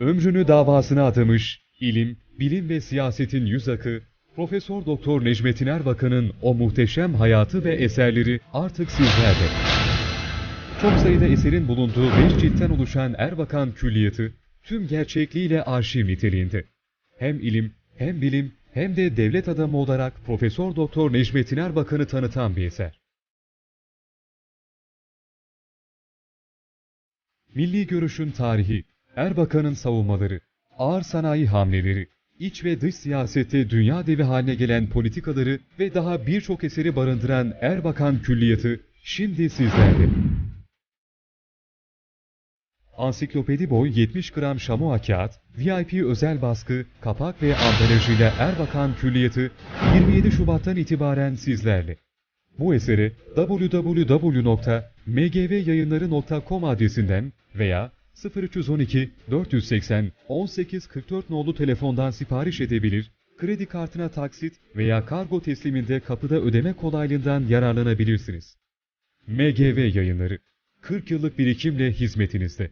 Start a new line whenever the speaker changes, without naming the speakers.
Ömrünü davasına adamış, ilim, bilim ve siyasetin yüz akı, Profesör Doktor Necmettin Erbakan'ın o muhteşem hayatı ve eserleri artık sizlerde. Çok sayıda eserin bulunduğu 5 ciltten oluşan Erbakan Külliyatı, tüm gerçekliğiyle arşiv niteliğinde. Hem ilim, hem bilim, hem de devlet adamı olarak Profesör Doktor Necmettin Erbakan'ı tanıtan bir eser. Milli görüşün tarihi, Erbakan'ın savunmaları, ağır sanayi hamleleri, iç ve dış siyasette dünya devi haline gelen politikaları ve daha birçok eseri barındıran Erbakan Külliyatı şimdi sizlerle. Ansiklopedi boy 70 gram şamua kağıt, VIP özel baskı, kapak ve ambalajıyla Erbakan Külliyatı 27 Şubat'tan itibaren sizlerle. Bu eseri www.mgvyayınları.com adresinden veya 0312 480 1844 nolu telefondan sipariş edebilir, kredi kartına taksit veya kargo tesliminde kapıda ödeme kolaylığından yararlanabilirsiniz. MGV Yayınları 40 yıllık birikimle hizmetinizde.